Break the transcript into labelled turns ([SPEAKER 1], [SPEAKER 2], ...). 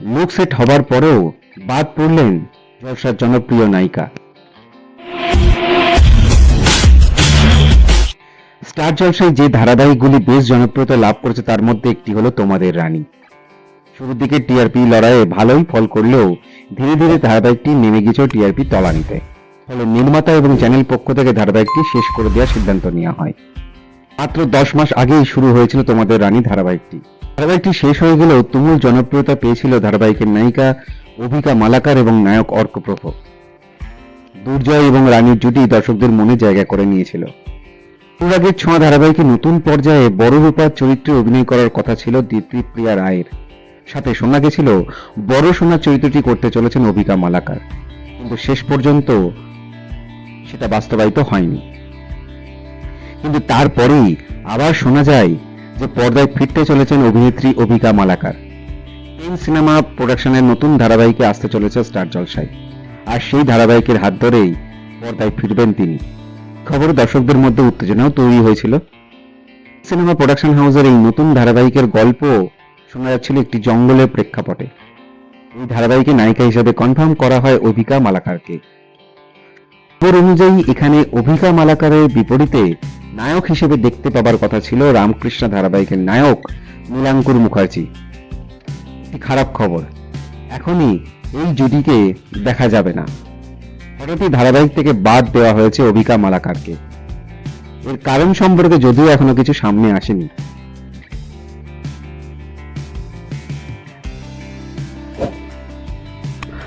[SPEAKER 1] Look set হবার পরেও বাদ পড়লেন জলসার জনপ্রিয় নায়িকা। স্টার জলসায় যে ধারাবাহিকগুলি বেশ জনপ্রিয়তা লাভ করেছে, তার মধ্যে একটি হলো তোমাদের রানী। শুরুর দিকে টিআরপি লড়াইয়ে ভালোই ফল করলেও ধীরে ধীরে ধারাবাহিকটি নেমে গিয়েছিল টিআরপি তলানিতে। ফলে নির্মাতা এবং চ্যানেল পক্ষ থেকে ধারাবাহিকটি শেষ করে দেওয়ার সিদ্ধান্ত নেওয়া হয়। মাত্র দশ মাস আগেই শুরু হয়েছিল তোমাদের রানী ধারাবাহিকটি। ধারাবাহিকটি শেষ হয়ে গেলেও তুমুল জনপ্রিয়তা পেয়েছিল ধারাবাহিকের নায়িকা অভিকা মালাকার এবং নায়ক অর্কপ্রভ দুর্জয় এবং রানীর জুটি দর্শকদের মনে জায়গা করে নিয়েছিল। অনুরাগের ছোঁয়া ধারাবাহিকে নতুন পর্যায়ে বড় রূপার চরিত্রে অভিনয় করার কথা ছিল দীপ্তি প্রিয়া রায়ের। সাথে শোনা গেছিল, বড় সোনার চরিত্রটি করতে চলেছেন অভিকা মালাকার। কিন্তু শেষ পর্যন্ত সেটা বাস্তবায়িত হয়নি। কিন্তু তারপরেই আবার শোনা যায় যে পর্দায় ফিরতে চলেছেন অভিনেত্রী অভিকা মালাকার। পেন সিনেমা প্রোডাকশনের নতুন ধারাবাহিকে আসতে চলেছে স্টার জলসায়। আর সেই ধারাবাহিকের হাত ধরেই পর্দায় ফিরবেন তিনি। খবর দর্শকদের মধ্যে উত্তেজনাও তৈরি হয়েছিল। সিনেমা প্রোডাকশন হাউসের এই নতুন ধারাবাহিকের গল্প শোনা যাচ্ছিল একটি জঙ্গলের প্রেক্ষাপটে। এই ধারাবাহিকে নায়িকা হিসেবে কনফার্ম করা হয় অভিকা মালাকারকে। খবর অনুযায়ী এখানে অভিকা মালাকারের বিপরীতে নায়ক হিসেবে দেখতে পাবার কথা ছিল রামকৃষ্ণ ধারাবাহিকের নায়ক নীলাঙ্কুর মুখার্জি। একটি খারাপ খবর? এখনই এই জুটিকে দেখা যাবে না। হঠাৎই ধারাবাহিক থেকে বাদ দেওয়া হয়েছে অভিকা মালাকারকে। এর কারণ সম্পর্কে যদিও এখনও কিছু সামনে আসেনি।